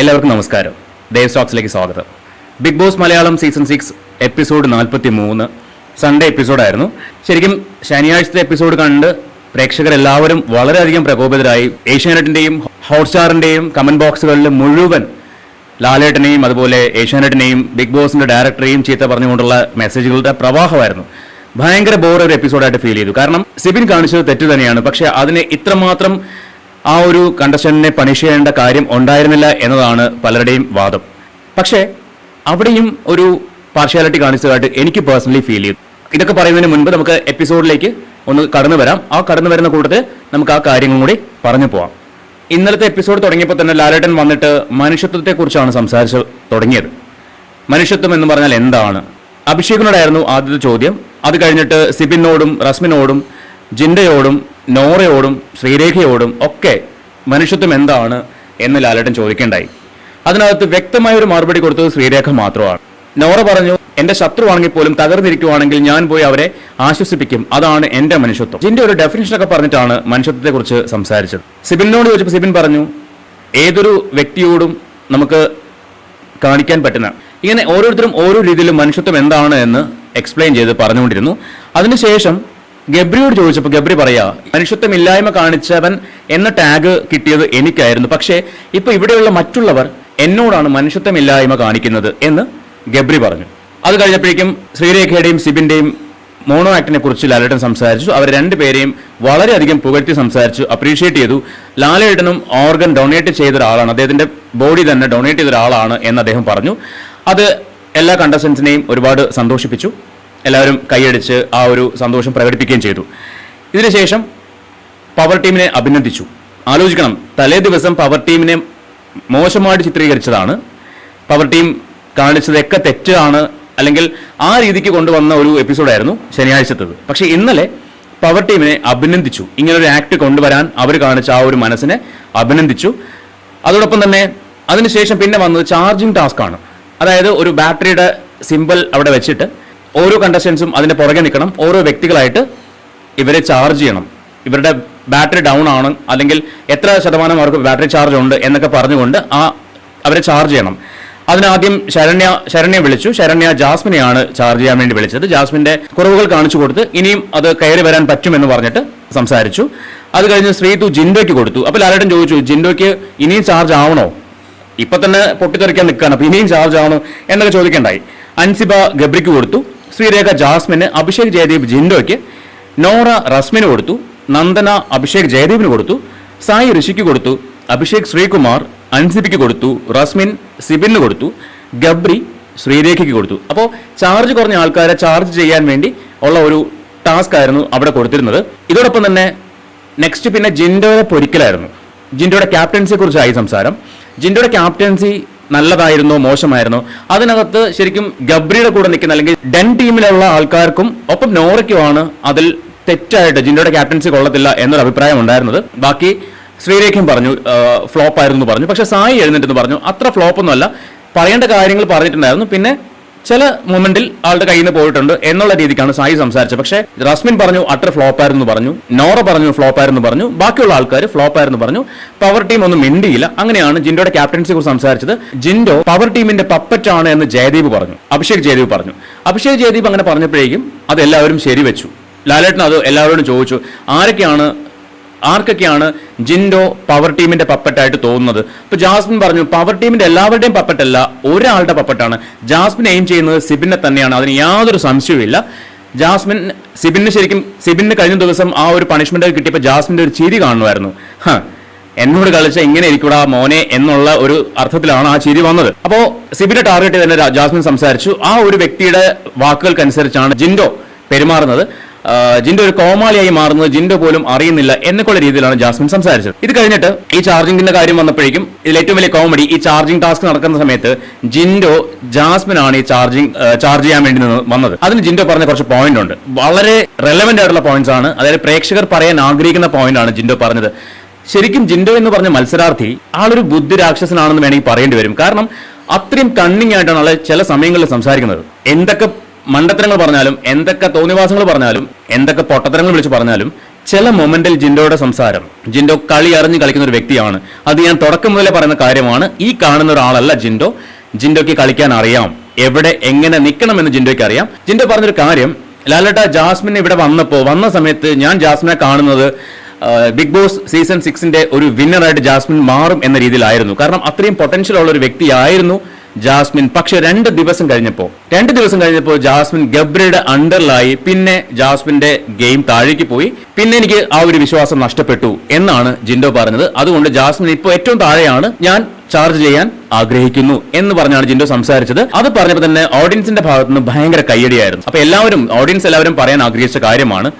എല്ലാവർക്കും നമസ്കാരം. ദേവ് സ്റ്റോക്സിലേക്ക് സ്വാഗതം. Bigg Boss Malayalam season six episode നാൽപ്പത്തി മൂന്ന് സൺഡേ എപ്പിസോഡായിരുന്നു ശരിക്കും ശനിയാഴ്ചത്തെ എപ്പിസോഡ് കണ്ട് പ്രേക്ഷകരെല്ലാവരും വളരെയധികം പ്രകോപിതരായി ഏഷ്യാനെറ്റിന്റെയും ഹോട്ട്സ്റ്റാറിന്റെയും കമന്റ് ബോക്സുകളിൽ മുഴുവൻ ലാലേട്ടനെയും അതുപോലെ ഏഷ്യാനെറ്റിനെയും ബിഗ് ബോസിന്റെ ഡയറക്ടറെയും ചീത്ത പറഞ്ഞുകൊണ്ടുള്ള മെസ്സേജുകളുടെ പ്രവാഹമായിരുന്നു. ഭയങ്കര ബോർ ഒരു എപ്പിസോഡായിട്ട് ഫീൽ ചെയ്തു. കാരണം സിബിൻ കാണിച്ചത് തെറ്റ് തന്നെയാണ്. പക്ഷേ അതിനെ ഇത്രമാത്രം ആ ഒരു കണ്ടസ്റ്റന്റിനെ പണിഷ് ചെയ്യേണ്ട കാര്യം ഉണ്ടായിരുന്നില്ല എന്നതാണ് പലരുടെയും വാദം. പക്ഷേ അവിടെയും ഒരു പാർഷ്യാലിറ്റി കാണിച്ചതായിട്ട് എനിക്ക് പേഴ്സണലി ഫീൽ ചെയ്തു. ഇതൊക്കെ പറയുന്നതിന് മുൻപ് നമുക്ക് എപ്പിസോഡിലേക്ക് ഒന്ന് കടന്നു വരാം. ആ കടന്നു വരുന്ന കൂട്ടത്തിൽ നമുക്ക് ആ കാര്യങ്ങളും കൂടി പറഞ്ഞു പോവാം. ഇന്നലത്തെ എപ്പിസോഡ് തുടങ്ങിയപ്പോൾ തന്നെ ലാലേട്ടൻ വന്നിട്ട് മനുഷ്യത്വത്തെക്കുറിച്ചാണ് സംസാരിച്ച് തുടങ്ങിയത്. മനുഷ്യത്വം എന്ന് പറഞ്ഞാൽ എന്താണ്? അഭിഷേകിനോടായിരുന്നു ആദ്യത്തെ ചോദ്യം. അത് കഴിഞ്ഞിട്ട് സിബിനോടും റസ്മിനോടും ജിൻഡയോടും നോറയോടും ശ്രീരേഖയോടും ഒക്കെ മനുഷ്യത്വം എന്താണ് എന്ന് ലാലേട്ടൻ ചോദിക്കേണ്ടായി. അതിനകത്ത് വ്യക്തമായ ഒരു മറുപടി കൊടുത്തത് ശ്രീരേഖ മാത്രമാണ്. നോറ പറഞ്ഞു എന്റെ ശത്രുവാണെങ്കിൽ പോലും തകർന്നിരിക്കുവാണെങ്കിൽ ഞാൻ പോയി അവരെ ആശ്വസിപ്പിക്കും. അതാണ് എന്റെ മനുഷ്യത്വം. ജിന്റെ ഒരു ഡെഫിനേഷൻ ഒക്കെ പറഞ്ഞിട്ടാണ് മനുഷ്യത്വത്തെ കുറിച്ച് സംസാരിച്ചത്. സിബിനോട് ചോദിച്ചപ്പോൾ സിബിൻ പറഞ്ഞു ഏതൊരു വ്യക്തിയോടും നമുക്ക് കാണിക്കാൻ പറ്റുന്ന ഇങ്ങനെ ഓരോരുത്തരും ഓരോ രീതിയിലും മനുഷ്യത്വം എന്താണ് എന്ന് എക്സ്പ്ലെയിൻ ചെയ്ത് പറഞ്ഞുകൊണ്ടിരുന്നു. അതിനുശേഷം ഗബ്രിയോട് ചോദിച്ചപ്പോൾ ഗബ്രി പറയാ മനുഷ്യത്വം ഇല്ലായ്മ കാണിച്ചവൻ എന്ന ടാഗ് കിട്ടിയത് എനിക്കായിരുന്നു. പക്ഷേ ഇപ്പൊ ഇവിടെയുള്ള മറ്റുള്ളവർ എന്നോടാണ് മനുഷ്യത്വം ഇല്ലായ്മ കാണിക്കുന്നത് എന്ന് ഗബ്രി പറഞ്ഞു. അത് കഴിഞ്ഞപ്പോഴേക്കും ശ്രീരേഖയുടെയും സിബിന്റെയും മോണോ ആക്ടിനെ കുറിച്ച് ലാലേട്ടൻ സംസാരിച്ചു. അവർ രണ്ടുപേരെയും വളരെയധികം പുകഴ്ത്തി സംസാരിച്ചു അപ്രീഷിയേറ്റ് ചെയ്തു. ലാലേട്ടനും ഓർഗൻ ഡൊണേറ്റ് ചെയ്ത ഒരാളാണ് അദ്ദേഹത്തിന്റെ ബോഡി തന്നെ ഡൊണേറ്റ് ചെയ്ത ഒരാളാണ് എന്ന് അദ്ദേഹം പറഞ്ഞു. അത് എല്ലാ കണ്ടസ്റ്റൻസിനെയും ഒരുപാട് സന്തോഷിപ്പിച്ചു. എല്ലാവരും കൈയടിച്ച് ആ ഒരു സന്തോഷം പ്രകടിപ്പിക്കുകയും ചെയ്തു. ഇതിനുശേഷം പവർ ടീമിനെ അഭിനന്ദിച്ചു. ആലോചിക്കണം തലേ ദിവസം പവർ ടീമിനെ മോശമായിട്ട് ചിത്രീകരിച്ചതാണ്. പവർ ടീം കാണിച്ചതൊക്കെ തെറ്റാണ് അല്ലെങ്കിൽ ആ രീതിക്ക് കൊണ്ടുവന്ന ഒരു എപ്പിസോഡായിരുന്നു ശനിയാഴ്ചത്തത്. പക്ഷേ ഇന്നലെ പവർ ടീമിനെ അഭിനന്ദിച്ചു. ഇങ്ങനൊരു ആക്ട് കൊണ്ടുവരാൻ അവർ കാണിച്ച ആ ഒരു മനസ്സിനെ അഭിനന്ദിച്ചു. അതോടൊപ്പം തന്നെ അതിനുശേഷം പിന്നെ വന്നത് ചാർജിങ് ടാസ്ക് ആണ്. അതായത് ഒരു ബാറ്ററിയുടെ സിമ്പിൾ അവിടെ വെച്ചിട്ട് ഓരോ കണ്ടസ്റ്റൻസും അതിന്റെ പുറകെ നിൽക്കണം. ഓരോ വ്യക്തികളായിട്ട് ഇവരെ ചാർജ് ചെയ്യണം. ഇവരുടെ ബാറ്ററി ഡൗൺ ആണ്. അല്ലെങ്കിൽ എത്ര ശതമാനം അവർക്ക് ബാറ്ററി ചാർജ് ഉണ്ട് എന്നൊക്കെ പറഞ്ഞുകൊണ്ട് ആ അവരെ ചാർജ് ചെയ്യണം. അതിനാദ്യം ശരണ്യ ശരണ്യ വിളിച്ചു. ശരണ്യ ജാസ്മിനെയാണ് ചാർജ് ചെയ്യാൻ വേണ്ടി വിളിച്ചത്. ജാസ്മിന്റെ കുറവുകൾ കാണിച്ചു കൊടുത്ത് ഇനിയും അത് കയറി വരാൻ പറ്റുമെന്ന് പറഞ്ഞിട്ട് സംസാരിച്ചു. അത് കഴിഞ്ഞ് ശ്രീതു ജിൻഡോയ്ക്ക് കൊടുത്തു. അപ്പോൾ ലാലേട്ടൻ ചോദിച്ചു ജിൻഡോയ്ക്ക് ഇനിയും ചാർജ് ആവണോ? ഇപ്പൊ തന്നെ പൊട്ടിത്തെറിക്കാൻ നിൽക്കുകയാണ്. അപ്പോൾ ഇനിയും ചാർജ് ആവണോ? എന്നൊക്കെ ചോദിക്കണ്ടായി. അൻസിബ ഗബ്രിക്ക് കൊടുത്തു. ശ്രീരേഖ ജാസ്മിന് അഭിഷേക് ജയദീപ് ജിൻഡോയ്ക്ക് നോറ റസ്മിന് കൊടുത്തു നന്ദന അഭിഷേക് ജയദീപിന് കൊടുത്തു സായി ഋഷിക്ക് കൊടുത്തു അഭിഷേക് ശ്രീകുമാർ അൻസിബിക്ക് കൊടുത്തു റസ്മിൻ സിബിന് കൊടുത്തു ഗബ്രി ശ്രീരേഖയ്ക്ക് കൊടുത്തു. അപ്പോൾ ചാർജ് കുറഞ്ഞ ആൾക്കാരെ ചാർജ് ചെയ്യാൻ വേണ്ടി ഉള്ള ഒരു ടാസ്ക് ആയിരുന്നു അവിടെ കൊടുത്തിരുന്നത്. ഇതോടൊപ്പം തന്നെ നെക്സ്റ്റ് പിന്നെ ജിൻഡോയെ പൊരിക്കലായിരുന്നു. ജിൻഡോയുടെ ക്യാപ്റ്റൻസിയെ കുറിച്ചായി സംസാരം. ജിൻഡോയുടെ ക്യാപ്റ്റൻസി നല്ലതായിരുന്നോ മോശമായിരുന്നോ. അതിനകത്ത് ശരിക്കും ഗബ്രിയുടെ കൂടെ നിൽക്കുന്ന അല്ലെങ്കിൽ ഡെൻ ടീമിലുള്ള ആൾക്കാർക്കും ഒപ്പം നോറയ്ക്കുമാണ് അതിൽ തെറ്റായിട്ട് ജിൻഡോയുടെ ക്യാപ്റ്റൻസി കൊള്ളത്തില്ല എന്നൊരു അഭിപ്രായം ഉണ്ടായിരുന്നത്. ബാക്കി ശ്രീരേഖയും പറഞ്ഞു ഫ്ലോപ്പ് ആയിരുന്നു പറഞ്ഞു. പക്ഷെ സായി എഴുന്നേറ്റെന്ന് പറഞ്ഞു. അത്ര ഫ്ലോപ്പൊന്നുമല്ല. പറയേണ്ട കാര്യങ്ങൾ പറഞ്ഞിട്ടുണ്ടായിരുന്നു. പിന്നെ ചില മൊമെന്റിൽ ആളുടെ കയ്യിൽ നിന്ന് പോയിട്ടുണ്ട് എന്നുള്ള രീതിക്കാണ് സായി സംസാരിച്ചത്. പക്ഷേ റസ്മിൻ പറഞ്ഞു അട്ടർ ഫ്ലോപ്പ് ആയിരുന്നു പറഞ്ഞു നോറ പറഞ്ഞു ഫ്ലോപ്പ് ആയിരുന്നു പറഞ്ഞു ബാക്കിയുള്ള ആൾക്കാർ ഫ്ലോപ്പ് ആയിരുന്നു പറഞ്ഞു പവർ ടീം ഒന്നും മിണ്ടിയില്ല അങ്ങനെയാണ് ജിൻഡോയുടെ ക്യാപ്റ്റൻസിയെ കുറിച്ച് സംസാരിച്ചത്. ജിൻഡോ പവർ ടീമിന്റെ പപ്പറ്റ് ആണ് എന്ന് ജയദീപ് പറഞ്ഞു അഭിഷേക് ജയദീപ് പറഞ്ഞു. അഭിഷേക് ജയദീപ് അങ്ങനെ പറഞ്ഞപ്പോഴേക്കും അത് എല്ലാവരും ശരിവെച്ചു. ലാലേട്ടൻ അത് എല്ലാവരോടും ചോദിച്ചു ആരൊക്കെയാണ് ആർക്കൊക്കെയാണ് ജിൻഡോ പവർ ടീമിന്റെ പപ്പറ്റായിട്ട് തോന്നുന്നത്. ഇപ്പൊ ജാസ്മിൻ പറഞ്ഞു പവർ ടീമിന്റെ എല്ലാവരുടെയും പപ്പറ്റല്ല ഒരാളുടെ പപ്പറ്റാണ് ജാസ്മിൻ എയിം ചെയ്യുന്നത് സിബിനെ തന്നെയാണ് അതിന് യാതൊരു സംശയവുമില്ല ജാസ്മിൻ സിബിന് ശരിക്കും സിബിന് കഴിഞ്ഞ ദിവസം ആ ഒരു പണിഷ്മെന്റ് കിട്ടിയപ്പോൾ ജാസ്മിന്റെ ഒരു ചിരി കാണുമായിരുന്നു. എന്നോട് കളിച്ച ഇങ്ങനെ ഇരിക്കൂടാ മോനെ എന്നുള്ള ഒരു അർത്ഥത്തിലാണ് ആ ചിരി വന്നത്. അപ്പോ സിബിനെ ടാർഗറ്റ് തന്നെ ജാസ്മിൻ സംസാരിച്ചു. ആ ഒരു വ്യക്തിയുടെ വാക്കുകൾക്കനുസരിച്ചാണ് ജിൻഡോ പെരുമാറുന്നത്. ജിൻഡോ ഒരു കോമാളിയായി മാറുന്നത് ജിൻഡ പോലും അറിയുന്നില്ല എന്നൊക്കെയുള്ള രീതിയിലാണ് ജാസ്മിൻ സംസാരിച്ചത്. ഇത് കഴിഞ്ഞിട്ട് ഈ ചാർജിംഗിന്റെ കാര്യം വന്നപ്പോഴേക്കും ഇതിൽ ഏറ്റവും വലിയ കോമഡി ഈ ചാർജിംഗ് ടാസ്ക് നടക്കുന്ന സമയത്ത് ജിൻഡോ ജാസ്മിൻ ആണ് ഈ ചാർജിംഗ് ചാർജ് ചെയ്യാൻ വേണ്ടി വന്നത്. അതിന് ജിൻഡോ പറഞ്ഞ കുറച്ച് പോയിന്റ് ഉണ്ട്. വളരെ റെലവെന്റ് ആയിട്ടുള്ള പോയിന്റ്സ് ആണ്. അതായത് പ്രേക്ഷകർ പറയാൻ ആഗ്രഹിക്കുന്ന പോയിന്റ് ആണ് ജിൻഡോ പറഞ്ഞത്. ശരിക്കും ജിൻഡോ എന്ന് പറഞ്ഞ മത്സരാർത്ഥി ആളൊരു ബുദ്ധി രാക്ഷസനാണെന്ന് വേണമെങ്കിൽ പറയേണ്ടി വരും. കാരണം അത്രയും കണ്ണിങ് ആയിട്ടാണ് ആളെ ചില സമയങ്ങളിൽ സംസാരിക്കുന്നത്. എന്തൊക്കെ മണ്ടത്തരങ്ങൾ പറഞ്ഞാലും എന്തൊക്കെ തോന്നിവാസങ്ങൾ പറഞ്ഞാലും എന്തൊക്കെ പൊട്ടത്തരങ്ങൾ വിളിച്ച് പറഞ്ഞാലും ചില മൊമെന്റിൽ ജിൻഡോയുടെ സംസാരം ജിൻഡോ കളി അറിഞ്ഞ് കളിക്കുന്ന ഒരു വ്യക്തിയാണ്. അത് ഞാൻ തുടക്കം മുതലേ പറയുന്ന കാര്യമാണ്. ഈ കാണുന്ന ഒരാളല്ല ജിൻഡോ. ജിൻഡോയ്ക്ക് കളിക്കാൻ അറിയാം. എവിടെ എങ്ങനെ നിൽക്കണമെന്ന് ജിൻഡോയ്ക്ക് അറിയാം. ജിൻഡോ പറഞ്ഞൊരു കാര്യം ലാലട്ട ജാസ്മിൻ ഇവിടെ വന്നപ്പോൾ വന്ന സമയത്ത് ഞാൻ ജാസ്മിനെ കാണുന്നത് ബിഗ് ബോസ് സീസൺ സിക്സിന്റെ ഒരു വിന്നറായിട്ട് ജാസ്മിൻ മാറും എന്ന രീതിയിലായിരുന്നു. കാരണം അത്രയും പൊട്ടൻഷ്യൽ ഉള്ള ഒരു വ്യക്തിയായിരുന്നു. ജാസ്മിൻ. പക്ഷെ രണ്ട് ദിവസം കഴിഞ്ഞപ്പോൾ രണ്ട് ദിവസം കഴിഞ്ഞപ്പോൾ ജാസ്മിൻ ഗബ്രയുടെ അണ്ടറിലായി. പിന്നെ ജാസ്മിന്റെ ഗെയിം താഴേക്ക് പോയി. പിന്നെ എനിക്ക് ആ ഒരു വിശ്വാസം നഷ്ടപ്പെട്ടു എന്നാണ് ജിൻഡോ പറഞ്ഞത്. അതുകൊണ്ട് ജാസ്മിൻ ഇപ്പോൾ ഏറ്റവും താഴെയാണ്. ഞാൻ ചാർജ് ചെയ്യാൻ ആഗ്രഹിക്കുന്നു എന്ന് പറഞ്ഞാണ് ജിൻഡോ സംസാരിച്ചത്. അത് പറഞ്ഞപ്പോൾ തന്നെ ഓഡിയൻസിന്റെ ഭാഗത്ത് നിന്ന് ഭയങ്കര കയ്യടിയായിരുന്നു. അപ്പൊ എല്ലാവരും ഓഡിയൻസ് എല്ലാവരും പറയാൻ ആഗ്രഹിച്ച കാര്യമാണ്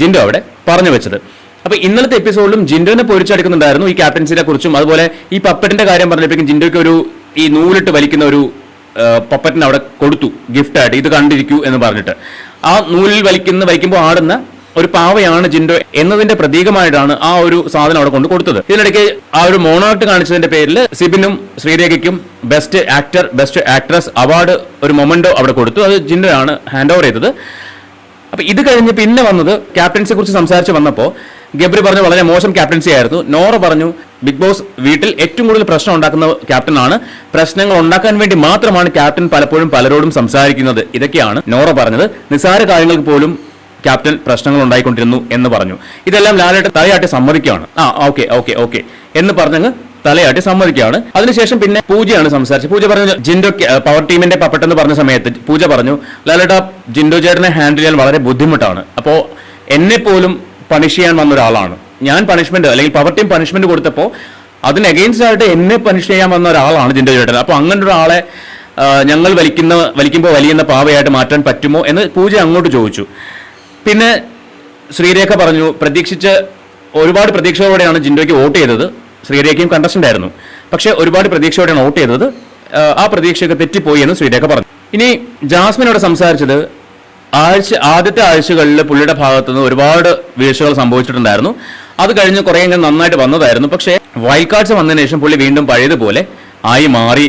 ജിൻഡോ അവിടെ പറഞ്ഞു വെച്ചത്. അപ്പൊ ഇന്നലത്തെ എപ്പിസോഡിലും ജിൻഡോനെ പൊരിച്ചെടുക്കുന്നുണ്ടായിരുന്നു ഈ ക്യാപ്റ്റൻസിനെ കുറിച്ചും അതുപോലെ ഈ പപ്പറ്റിന്റെ കാര്യം പറഞ്ഞപ്പോഴേക്കും ജിൻഡോയ്ക്ക് ഒരു ഈ നൂലിട്ട് വലിക്കുന്ന ഒരു പപ്പറ്റിന് അവിടെ കൊടുത്തു. ഗിഫ്റ്റായിട്ട് ഇത് കണ്ടിരിക്കൂ എന്ന് പറഞ്ഞിട്ട്. ആ നൂലിൽ വലിക്കുന്ന വലിക്കുമ്പോൾ ആടുന്ന ഒരു പാവയാണ് ജിൻഡോ എന്നതിന്റെ പ്രതീകമായിട്ടാണ് ആ ഒരു സാധനം അവിടെ കൊണ്ട് കൊടുത്തത്. ഇതിനിടയ്ക്ക് ആ ഒരു മോണാർട്ട് കാണിച്ചതിന്റെ പേരിൽ സിബിനും ശ്രീരേഖയ്ക്കും best actor best actress award ഒരു മൊമെന്റോ അവിടെ കൊടുത്തു. അത് ജിൻഡോ ആണ് ഹാൻഡ് ഓവർ ചെയ്തത്. അപ്പൊ ഇത് കഴിഞ്ഞ് പിന്നെ വന്നത് ക്യാപ്റ്റൻസിയെ കുറിച്ച് സംസാരിച്ച് വന്നപ്പോൾ ഗബ്രി പറഞ്ഞു വളരെ മോശം ക്യാപ്റ്റൻസി ആയിരുന്നു. നോറ പറഞ്ഞു ബിഗ് ബോസ് വീട്ടിൽ ഏറ്റവും കൂടുതൽ പ്രശ്നം ഉണ്ടാക്കുന്ന ക്യാപ്റ്റനാണ് പ്രശ്നങ്ങൾ ഉണ്ടാക്കാൻ വേണ്ടി മാത്രമാണ് ക്യാപ്റ്റൻ പലപ്പോഴും പലരോടും സംസാരിക്കുന്നത്. ഇതൊക്കെയാണ് നോറ പറഞ്ഞത്. നിസ്സാര കാര്യങ്ങൾക്ക് പോലും ക്യാപ്റ്റൻ പ്രശ്നങ്ങൾ ഉണ്ടായിക്കൊണ്ടിരുന്നു എന്ന് പറഞ്ഞു. ഇതെല്ലാം ലാലേട്ട് തലയാട്ടി സമ്മതിക്കുകയാണ്. ആ ഓക്കെ ഓക്കെ ഓക്കെ എന്ന് പറഞ്ഞങ്ങ് തലയാട്ടി സമ്മതിക്കുകയാണ്. അതിനുശേഷം പിന്നെ പൂജയാണ് സംസാരിച്ചത്. പൂജ പറഞ്ഞു ജിൻഡോ പവർ ടീമിന്റെ പപ്പട്ടെന്ന് പറഞ്ഞ സമയത്ത് പൂജ പറഞ്ഞു ലാലേട്ട ജിൻഡോ ചേട്ടനെ ഹാൻഡിൽ ചെയ്യാൻ വളരെ ബുദ്ധിമുട്ടാണ്. അപ്പോൾ എന്നെ പോലും പണിഷ് ചെയ്യാൻ വന്ന ഒരാളാണ്. ഞാൻ പണിഷ്മെന്റ് അല്ലെങ്കിൽ പവർ ടീം പണിഷ്മെന്റ് കൊടുത്തപ്പോൾ അതിന് അഗെയിൻസ്റ്റ് ആയിട്ട് എന്നെ പണിഷ് ചെയ്യാൻ വന്ന ഒരാളാണ് ജിൻഡോ ചേട്ടൻ. അപ്പോൾ അങ്ങനെ ഒരാളെ ഞങ്ങൾ വലിക്കുന്ന വലിക്കുമ്പോൾ വലിയുന്ന പാവയായിട്ട് മാറ്റാൻ പറ്റുമോ എന്ന് പൂജ അങ്ങോട്ട് ചോദിച്ചു. പിന്നെ ശ്രീരേഖ പറഞ്ഞു പ്രതീക്ഷിച്ച് ഒരുപാട് പ്രതീക്ഷയോടെയാണ് ജിൻഡോയ്ക്ക് വോട്ട് ചെയ്തത്. ശ്രീരേഖയും കണ്ടസ്റ്റന്റ് ആയിരുന്നു. പക്ഷേ ഒരുപാട് പ്രതീക്ഷയോടെയാണ് വോട്ട് ചെയ്തത്. ആ പ്രതീക്ഷയൊക്കെ തെറ്റിപ്പോയി എന്ന് ശ്രീരേഖ പറഞ്ഞു. ഇനി ജാസ്മിനോട് സംസാരിച്ചത് ആഴ്ച ആദ്യത്തെ ആഴ്ചകളിൽ പുള്ളിയുടെ ഭാഗത്തുനിന്ന് ഒരുപാട് വീഴ്ചകൾ സംഭവിച്ചിട്ടുണ്ടായിരുന്നു. അത് കഴിഞ്ഞ് കുറേ നന്നായിട്ട് വന്നതായിരുന്നു. പക്ഷേ വൈൽഡ് കാർഡ്സ് വന്നതിന് ശേഷം പുള്ളി വീണ്ടും പഴയതുപോലെ ആയി മാറി.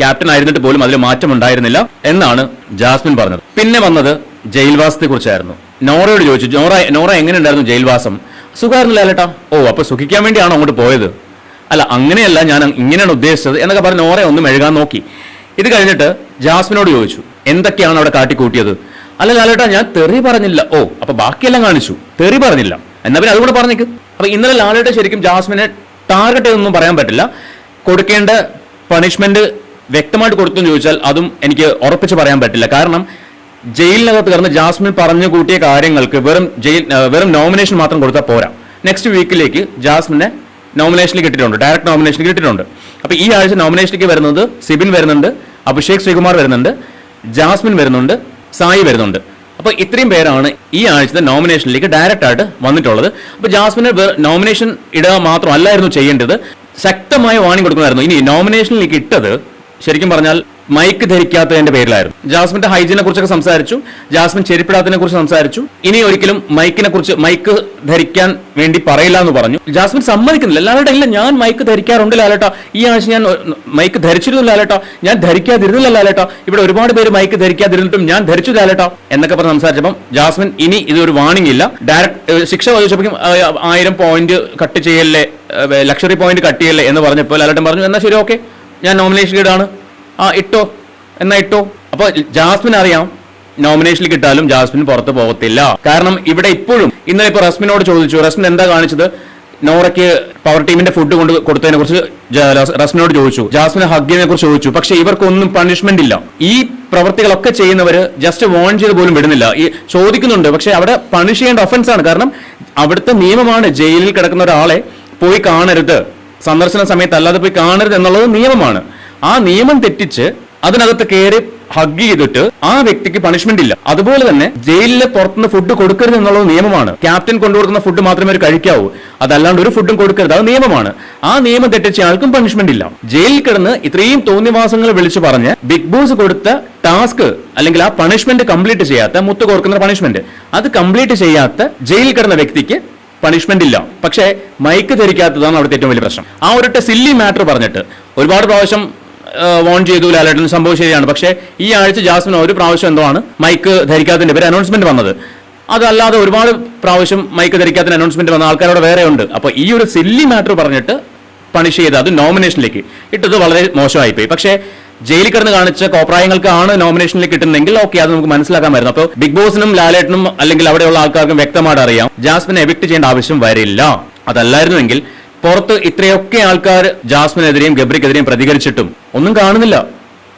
ക്യാപ്റ്റൻ ആയിരുന്നിട്ട് പോലും അതിൽ മാറ്റം ഉണ്ടായിരുന്നില്ല എന്നാണ് ജാസ്മിൻ പറഞ്ഞത്. പിന്നെ വന്നത് ജയിൽവാസത്തെ കുറിച്ചായിരുന്നു. നോറയോട് ചോദിച്ചു നോറ നോറ എങ്ങനെയുണ്ടായിരുന്നു ജയിൽവാസം? സുഖമായിരുന്നില്ല അല്ലേട്ടാ ഓ അപ്പൊ സുഖിക്കാൻ വേണ്ടിയാണോ അങ്ങോട്ട് പോയത്? അല്ല അങ്ങനെയല്ല ഞാൻ ഇങ്ങനെയാണ് ഉദ്ദേശിച്ചത്. എന്നൊക്കെ പറഞ്ഞ് നോറ ഒന്ന് മെഴുകാൻ നോക്കി. ഇത് കഴിഞ്ഞിട്ട് ജാസ്മിനോട് ചോദിച്ചു എന്തൊക്കെയാണ് അവിടെ കാട്ടിക്കൂട്ടിയത്? അല്ല ലാലേട്ടാ ഞാൻ തെറി പറഞ്ഞില്ല. ഓ അപ്പൊ ബാക്കിയെല്ലാം കാണിച്ചു. തെറി പറഞ്ഞില്ല. എന്നാ പിന്നെ അതുകൂടെ പറഞ്ഞേക്ക്. അപ്പൊ ഇന്നലെ ലാലയുടെ ശരിക്കും ജാസ്മിനെ ടാർഗറ്റ് ചെയ്തൊന്നും പറയാൻ പറ്റില്ല. കൊടുക്കേണ്ട പണിഷ്മെന്റ് വ്യക്തമായിട്ട് കൊടുത്തു എന്ന് ചോദിച്ചാൽ അതും എനിക്ക് ഉറപ്പിച്ച് പറയാൻ പറ്റില്ല. കാരണം ജയിലിനകത്ത് കിടന്ന് ജാസ്മിൻ പറഞ്ഞു കൂട്ടിയ കാര്യങ്ങൾക്ക് വെറും ജയിൽ വെറും നോമിനേഷൻ മാത്രം കൊടുത്താൽ പോരാ. നെക്സ്റ്റ് വീക്കിലേക്ക് ജാസ്മിനെ നോമിനേഷനിൽ കിട്ടിയിട്ടുണ്ട് ഡയറക്റ്റ് നോമിനേഷൻ കിട്ടിയിട്ടുണ്ട് അപ്പൊ ഈ ആഴ്ച നോമിനേഷനിലേക്ക് വരുന്നത് സിബിൻ വരുന്നുണ്ട് അഭിഷേക് ശ്രീകുമാർ വരുന്നുണ്ട് ജാസ്മിൻ വരുന്നുണ്ട് സായി വരുന്നുണ്ട്. അപ്പൊ ഇത്രയും പേരാണ് ഈ ആഴ്ചത്തെ നോമിനേഷനിലേക്ക് ഡയറക്റ്റ് ആയിട്ട് വന്നിട്ടുള്ളത്. അപ്പോൾ ജാസ്മിന് നോമിനേഷൻ ഇടുക മാത്രമല്ലായിരുന്നു ചെയ്യേണ്ടത്. ശക്തമായ വാണിംഗ് കൊടുക്കുന്നതായിരുന്നു. ഇനി നോമിനേഷനിലേക്ക് ഇട്ടത് ശരിക്കും പറഞ്ഞാൽ മൈക്ക് ധരിക്കാത്തതിന്റെ പേരിലായിരുന്നു. ജാസ്മിന്റെ ഹൈജീനെ കുറിച്ചൊക്കെ സംസാരിച്ചു. ജാസ്മിൻ ചെരിപ്പിടാത്തതിനെ കുറിച്ച് സംസാരിച്ചു. ഇനി ഒരിക്കലും മൈക്കിനെ കുറിച്ച് മൈക്ക് ധരിക്കാൻ വേണ്ടി പറയില്ല എന്ന് പറഞ്ഞു. ജാസ്മിൻ സമ്മതിക്കുന്നില്ല. ലാലേട്ട ഇല്ല ഞാൻ മൈക്ക് ധരിക്കാറുണ്ട് ലാലേട്ട. ഈ ആഴ്ച ഞാൻ മൈക്ക് ധരിച്ചിരുന്നു ലാലേട്ട. ഞാൻ ധരിക്കാതിരുന്നില്ല ലാലേട്ട. ഇവിടെ ഒരുപാട് പേര് മൈക്ക് ധരിക്കാതിരുന്നിട്ടും ഞാൻ ധരിച്ചു ലാലേട്ട എന്നൊക്കെ പറഞ്ഞ് സംസാരിച്ചപ്പം ജാസ്മിൻ ഇനി ഇതൊരു വാണിംഗ് ഇല്ല. ഡയറക്ട് ശിക്ഷ ചോദിച്ചപ്പോൾ ആയിരം പോയിന്റ് കട്ട് ചെയ്യല്ലേ ലക്ഷറി പോയിന്റ് കട്ട് ചെയ്യല്ലേ എന്ന് പറഞ്ഞപ്പോൾ ലാലേട്ടൻ പറഞ്ഞു എന്നാ ശരി ഓക്കെ ഞാൻ നോമിനേഷൻ ഇടാണ് ആ ഇട്ടോ. എന്നാ ഇട്ടോ? അപ്പോൾ ജാസ്മിൻ അറിയാം നോമിനേഷനിൽ കിട്ടാലും ജാസ്മിൻ പുറത്ത് പോകത്തില്ല. കാരണം ഇവിടെ ഇപ്പോഴും ഇന്നലെ ഇപ്പൊ റസ്മിനോട് ചോദിച്ചു റസ്മിൻ എന്താ കാണിച്ചത്? നോറയ്ക്ക് പവർ ടീമിന്റെ ഫുഡ് കൊണ്ട് കൊടുത്തതിനെ കുറിച്ച് റസ്മിനോട് ചോദിച്ചു. ജാസ്മിൻ ഹഗ്ഗിനെ കുറിച്ച് ചോദിച്ചു. പക്ഷെ ഇവർക്കൊന്നും പണിഷ്മെന്റ് ഇല്ല. ഈ പ്രവർത്തികളൊക്കെ ചെയ്യുന്നവര് ജസ്റ്റ് വോൺ ചെയ്ത് പോലും വിടുന്നില്ല. ഈ ചോദിക്കുന്നുണ്ട് പക്ഷെ അവിടെ പണിഷ് ചെയ്യേണ്ട ഒഫൻസ് ആണ്. കാരണം അവിടുത്തെ നിയമമാണ് ജയിലിൽ കിടക്കുന്ന ഒരാളെ പോയി കാണരുത്. സന്ദർശന സമയത്ത് അല്ലാതെ പോയി കാണരുത് എന്നുള്ളത് നിയമമാണ്. ആ നിയമം തെറ്റിച്ച് അതിനകത്ത് കയറി ഹഗ് ചെയ്തിട്ട് ആ വ്യക്തിക്ക് പണിഷ്മെന്റ് ഇല്ല. അതുപോലെ തന്നെ ജയിലിലെ പുറത്തുനിന്ന് ഫുഡ് കൊടുക്കരുത് എന്നുള്ളത് നിയമമാണ്. ക്യാപ്റ്റൻ കൊണ്ടുവരുന്ന ഫുഡ് മാത്രമേ കഴിക്കാവൂ. അതല്ലാണ്ട് ഒരു ഫുഡും കൊടുക്കരുത്. അത് നിയമമാണ്. ആ നിയമം തെറ്റിച്ച ആൾക്കും പണിഷ്മെന്റ് ഇല്ല. ജയിലിൽ കിടന്ന് ഇത്രയും തോന്നിവാസങ്ങൾ വിളിച്ചു പറഞ്ഞ് ബിഗ് ബോസ് കൊടുത്ത ടാസ്ക് അല്ലെങ്കിൽ ആ പണിഷ്മെന്റ് കംപ്ലീറ്റ് ചെയ്യാത്ത മുത്ത് കോർക്കുന്ന പണിഷ്മെന്റ് അത് കംപ്ലീറ്റ് ചെയ്യാത്ത ജയിലിൽ കിടന്ന വ്യക്തിക്ക് പണിഷ്മെന്റ് ഇല്ല. പക്ഷേ മൈക്ക് ധരിക്കാത്തതാണ് അവിടുത്തെ ഏറ്റവും വലിയ പ്രശ്നം. ആ ഒരു സില്ലി മാറ്റർ പറഞ്ഞിട്ട് ഒരുപാട് പ്രാവശ്യം വോൺ ചെയ്തു ലാലേട്ടൻ സംഭവം ശരിയാണ്. പക്ഷേ ഈ ആഴ്ച ജാസ്മിൻ ഒരു പ്രാവശ്യം എന്തോ ആണ് മൈക്ക് ധരിക്കാത്തതിന്റെ പേര് അനൗൺസ്മെന്റ് വന്നത്. അതല്ലാതെ ഒരുപാട് പ്രാവശ്യം മൈക്ക് ധരിക്കാത്തതിന് അനൗൺസ്മെന്റ് വന്ന ആൾക്കാരോട് വേറെ ഉണ്ട്. അപ്പൊ ഈ ഒരു സില്ലി മാറ്റർ പറഞ്ഞിട്ട് പണിഷ് ചെയ്ത് അത് നോമിനേഷനിലേക്ക് ഇട്ടത് വളരെ മോശമായിപ്പോയി. പക്ഷേ ജയിലിൽ കിടന്ന് കാണിച്ച കോപ്രായങ്ങൾക്കാണ് നോമിനേഷനിലേക്ക് കിട്ടുന്നതെങ്കിൽ ഓക്കെ അത് നമുക്ക് മനസ്സിലാക്കാമായിരുന്നു. അപ്പോൾ ബിഗ് ബോസിനും ലാലേട്ടനും അല്ലെങ്കിൽ അവിടെയുള്ള ആൾക്കാർക്കും വ്യക്തമായിട്ട് അറിയാം ജാസ്മിനെ എവിക്ട് ചെയ്യേണ്ട ആവശ്യം വരില്ല. അതല്ലായിരുന്നുവെങ്കിൽ പുറത്ത് ഇത്രയൊക്കെ ആൾക്കാർ ജാസ്മിനെതിരെയും ഗബ്രിക്കെതിരെയും പ്രതികരിച്ചിട്ടും ഒന്നും കാണുന്നില്ല.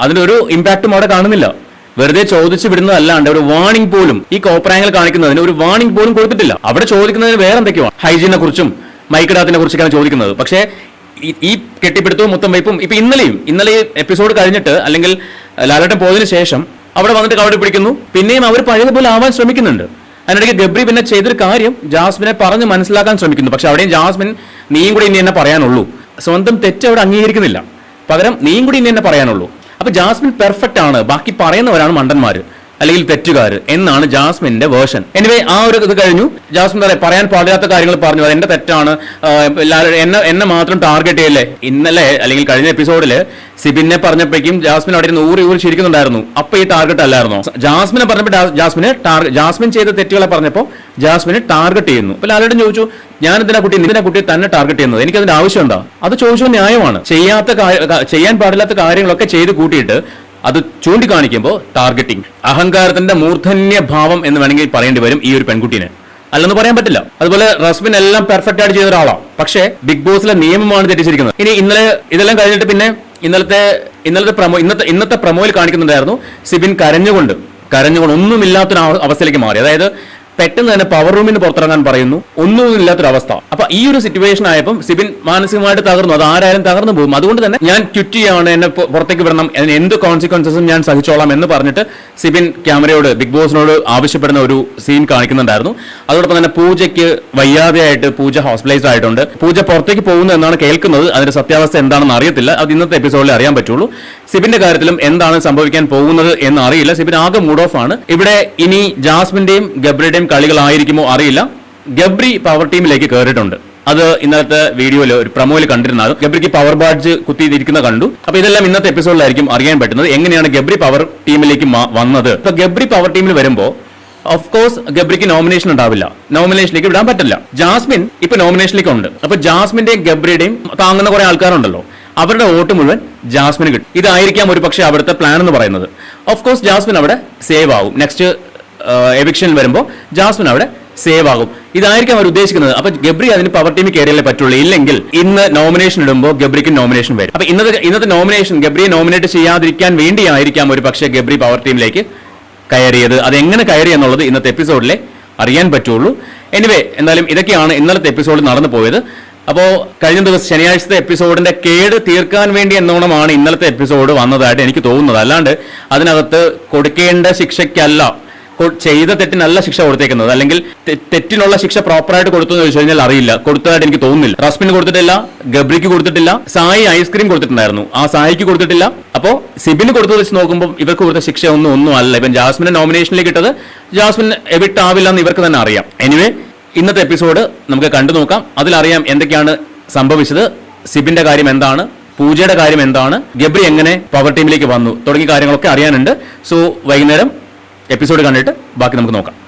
അതിന്റെ ഒരു ഇമ്പാക്റ്റും അവിടെ കാണുന്നില്ല. വെറുതെ ചോദിച്ചു വിടുന്നതല്ലാണ്ട് ഒരു വാണിംഗ് പോലും ഈ കോപ്രായങ്ങൾ കാണിക്കുന്നതിന് ഒരു വാണിംഗ് പോലും കൊടുത്തിട്ടില്ല. അവിടെ ചോദിക്കുന്നതിന് വേറെ എന്തൊക്കെയാണ് ഹൈജീനെ കുറിച്ചും മൈക്കിടാത്തിനെ കുറിച്ചൊക്കെയാണ് ചോദിക്കുന്നത്. പക്ഷേ ഈ- ഈ കെട്ടിപ്പിടുത്തവും മൊത്തം വയ്പും ഇപ്പൊ ഇന്നലെയും ഇന്നലെ എപ്പിസോഡ് കഴിഞ്ഞിട്ട് അല്ലെങ്കിൽ ലാലേട്ടൻ പോയതിനു ശേഷം അവിടെ വന്നിട്ട് കവടി പിടിക്കുന്നു. പിന്നെയും അവർ പഴയതുപോലെ ആവാൻ ശ്രമിക്കുന്നുണ്ട്. അതിനിടയ്ക്ക് ഗബ്രി പിന്നെ ചെയ്തൊരു കാര്യം ജാസ്മിനെ പറഞ്ഞ് മനസ്സിലാക്കാൻ ശ്രമിക്കുന്നു. പക്ഷെ അവിടെയും ജാസ്മിൻ നീയും കൂടി ഇനി എന്നെ പറയാനുള്ളൂ. സ്വന്തം തെറ്റ് അവിടെ അംഗീകരിക്കുന്നില്ല. പകരം നീയും കൂടി ഇനി എന്നെ പറയാനുള്ളൂ. അപ്പൊ ജാസ്മിൻ പെർഫെക്റ്റ് ആണ്. ബാക്കി പറയുന്നവരാണ് മണ്ടന്മാര്. അല്ലെങ്കിൽ തെറ്റുകാർ എന്നാണ് ജാസ്മിന്റെ വേർഷൻ. എനിവേ ആ ഒരു ഇത് കഴിഞ്ഞു. ജാസ്മിൻ പറയാം പറയാൻ പാടില്ലാത്ത കാര്യങ്ങൾ പറഞ്ഞു. അത് എന്റെ തെറ്റാണ്. എല്ലാവരും എന്നെ എന്നെ മാത്രം ടാർഗറ്റ് ചെയ്യല്ലേ? ഇന്നലെ അല്ലെങ്കിൽ കഴിഞ്ഞ എപ്പിസോഡിൽ സിബിനെ പറഞ്ഞപ്പോഴേക്കും ജാസ്മിൻ അവിടെ ഇരുന്ന് ഊറി ഊറി ചിരിക്കുന്നുണ്ടായിരുന്നു. അപ്പൊ ഈ ടാർഗറ്റ് അല്ലായിരുന്നോ? ജാസ്മിനെ പറഞ്ഞപ്പോൾ ജാസ്മിനെ ജാസ്മിൻ ചെയ്ത തെറ്റുകളെ പറഞ്ഞപ്പോൾ ജാസ്മിനെ ടാർഗറ്റ് ചെയ്യുന്നു. അപ്പൊ ലാലേട്ടൻ ചോദിച്ചു ഞാൻ ഇതിനെ കുട്ടി ഇതിനെ കുട്ടി തന്നെ ടാർഗറ്റ് ചെയ്യുന്നത്? എനിക്ക് അതിന്റെ ആവശ്യം എന്താ? അത് ചോദിച്ചത് ന്യായമാണ്. ചെയ്യാത്ത ചെയ്യാൻ പാടില്ലാത്ത കാര്യങ്ങളൊക്കെ ചെയ്ത് കൂട്ടിയിട്ട് അത് ചൂണ്ടിക്കാണിക്കുമ്പോൾ ടാർഗറ്റിംഗ് അഹങ്കാരത്തിന്റെ മൂർധന്യ ഭാവം എന്ന് വേണമെങ്കിൽ പറയേണ്ടി വരും ഈ ഒരു പെൺകുട്ടീനെ. അല്ലെന്ന് പറയാൻ പറ്റില്ല. അതുപോലെ റസ്മിൻ എല്ലാം പെർഫെക്റ്റ് ആയിട്ട് ചെയ്ത ഒരാളാണ് പക്ഷേ ബിഗ് ബോസിലെ നിയമമാണ് തെറ്റിച്ചിരിക്കുന്നത്. ഇനി ഇന്നലെ ഇതെല്ലാം കഴിഞ്ഞിട്ട് പിന്നെ ഇന്നലത്തെ ഇന്നലത്തെ പ്രമോ ഇന്നത്തെ ഇന്നത്തെ പ്രമോയിൽ കാണിക്കുന്നുണ്ടായിരുന്നു സിബിൻ കരഞ്ഞുകൊണ്ട്. കരഞ്ഞുകൊണ്ട് ഒന്നുമില്ലാത്തൊരു അവ- അവസ്ഥയിലേക്ക് മാറി. അതായത് പെട്ടെന്ന് തന്നെ പവർ റൂമിന് പുറത്തിറങ്ങാൻ പറയുന്നു. ഒന്നും ഇല്ലാത്തൊരവസ്ഥ അപ്പൊ ഈ ഒരു സിറ്റുവേഷൻ ആയപ്പോൾ സിബിൻ മാനസികമായിട്ട് തകർന്നു. അത് ആരായാലും തകർന്നു പോകും. അതുകൊണ്ട് തന്നെ ഞാൻ ക്വിറ്റ് ചെയ്യാണ് എന്നെ പുറത്തേക്ക് വിടണം അതിന് എന്ത് കോൺസിക്വൻസസും ഞാൻ സഹിച്ചോളാം എന്ന് പറഞ്ഞിട്ട് സിബിൻ ക്യാമറയോട് ബിഗ് ബോസിനോട് ആവശ്യപ്പെടുന്ന ഒരു സീൻ കാണിക്കുന്നുണ്ടായിരുന്നു. അതോടൊപ്പം തന്നെ പൂജയ്ക്ക് വയ്യാതെയായിട്ട് പൂജ ഹോസ്പിറ്റലൈസ് ആയിട്ടുണ്ട്. പൂജ പുറത്തേക്ക് പോകുന്നു എന്നാണ് കേൾക്കുന്നത്. അതിന്റെ സത്യാവസ്ഥ എന്താണെന്ന് അറിയത്തില്ല. അത് ഇന്നത്തെ എപ്പിസോഡിൽ അറിയാൻ പറ്റുള്ളൂ. സിബിന്റെ കാര്യത്തിലും എന്താണ് സംഭവിക്കാൻ പോകുന്നത് എന്ന് അറിയില്ല സിബിൻ ആകെ മൂഡ് ഓഫ് ആണ്. ഇവിടെ ഇനി ജാസ്മിന്റെയും ഗബ്രിയുടെയും കളികളായിരിക്കുമോ അറിയില്ല. ഗബ്രി പവർ ടീമിലേക്ക് കയറിയിട്ടുണ്ട് അത് ഇന്നത്തെ വീഡിയോയിൽ ഒരു പ്രമോയിൽ കണ്ടിരുന്നത്. ഗബ്രിക്ക് പവർ ബാഡ്ജ് കുത്തിയിരിക്കുന്ന കണ്ടു. അപ്പൊ ഇതെല്ലാം ഇന്നത്തെ എപ്പിസോഡിലായിരിക്കും അറിയാൻ പറ്റുന്നത്. എങ്ങനെയാണ് ഗബ്രി പവർ ടീമിലേക്ക് വന്നത്? ഇപ്പൊ ഗബ്രി പവർ ടീമിൽ വരുമ്പോ ഓഫ് കോഴ്സ് ഗബ്രിക്ക് നോമിനേഷൻ ഉണ്ടാവില്ല. നോമിനേഷനിലേക്ക് വിടാൻ പറ്റില്ല. ജാസ്മിൻ ഇപ്പൊ നോമിനേഷനിലേക്ക് ഉണ്ട്. അപ്പൊ ജാസ്മിന്റെയും ഗബ്രിയുടെയും താങ്ങുന്ന കുറെ ആൾക്കാരുണ്ടല്ലോ. അവരുടെ വോട്ട് മുഴുവൻ ജാസ്മിന് കിട്ടും. ഇതായിരിക്കാം ഒരു പക്ഷേ അവിടുത്തെ പ്ലാൻ എന്ന് പറയുന്നത്. ഓഫ് കോഴ്സ് ജാസ്മിൻ അവിടെ സേവ് ആവും. നെക്സ്റ്റ് എവിക്ഷനിൽ വരുമ്പോൾ ജാസ്മിൻ അവിടെ സേവ് ആകും. ഇതായിരിക്കും അവർ ഉദ്ദേശിക്കുന്നത്. അപ്പൊ ഗബ്രി അതിന് പവർ ടീമിൽ കയറിയാലേ പറ്റുള്ളൂ. ഇല്ലെങ്കിൽ ഇന്ന് നോമിനേഷൻ ഇടുമ്പോൾ ഗബ്രിക്ക് നോമിനേഷൻ വരും. അപ്പൊ ഇന്നത്തെ ഇന്നത്തെ നോമിനേഷൻ ഗബ്രിയെ നോമിനേറ്റ് ചെയ്യാതിരിക്കാൻ വേണ്ടിയായിരിക്കാം ഒരു പക്ഷേ ഗബ്രി പവർ ടീമിലേക്ക് കയറിയത്. അതെങ്ങനെ കയറി എന്നുള്ളത് ഇന്നത്തെ എപ്പിസോഡിലെ അറിയാൻ പറ്റുള്ളൂ. എനിവേ എന്തായാലും ഇതൊക്കെയാണ് ഇന്നലത്തെ എപ്പിസോഡ് നടന്നു പോയത്. അപ്പോൾ കഴിഞ്ഞ ദിവസം ശനിയാഴ്ചത്തെ എപ്പിസോഡിന്റെ കേട് തീർക്കാൻ വേണ്ടി എന്നോണമാണ് ഇന്നലത്തെ എപ്പിസോഡ് വന്നതായിട്ട് എനിക്ക് തോന്നുന്നത്. അല്ലാണ്ട് അതിനകത്ത് കൊടുക്കേണ്ട ശിക്ഷയ്ക്കല്ല ചെയ്ത തെറ്റിനല്ല ശിക്ഷ കൊടുത്തേക്കുന്നത്. അല്ലെങ്കിൽ തെറ്റിനുള്ള ശിക്ഷ പ്രോപ്പറായിട്ട് കൊടുത്തു എന്ന് ചോദിച്ചു കഴിഞ്ഞാൽ അറിയില്ല. കൊടുത്തതായിട്ട് എനിക്ക് തോന്നുന്നില്ല. റസ്മിന് കൊടുത്തിട്ടില്ല ഗബ്രിക്ക് കൊടുത്തിട്ടില്ല സായി ഐസ്ക്രീം കൊടുത്തിട്ടുണ്ടായിരുന്നു. ആ സായിക്ക് കൊടുത്തിട്ടില്ല. അപ്പോ സിബിന് കൊടുത്തത് വെച്ച് നോക്കുമ്പോൾ ഇവർക്ക് കൊടുത്ത ശിക്ഷ ഒന്നും ഒന്നും അല്ല. ഇപ്പം ജാസ്മിനെ നോമിനേഷനിലേക്ക് ഇട്ടത് ജാസ്മിൻ എവിട്ട് ആവില്ല എന്ന് ഇവർക്ക് തന്നെ അറിയാം. എനിവേ ഇന്നത്തെ എപ്പിസോഡ് നമുക്ക് കണ്ടു നോക്കാം. അതിലറിയാം എന്തൊക്കെയാണ് സംഭവിച്ചത്. സിബിന്റെ കാര്യം എന്താണ്? പൂജയുടെ കാര്യം എന്താണ്? ഗബ്രി എങ്ങനെ പവർ ടീമിലേക്ക് വന്നു? തുടങ്ങിയ കാര്യങ്ങളൊക്കെ അറിയാനുണ്ട്. സോ വൈകുന്നേരം എപ്പിസോഡ് കണ്ടിട്ട് ബാക്കി നമുക്ക് നോക്കാം.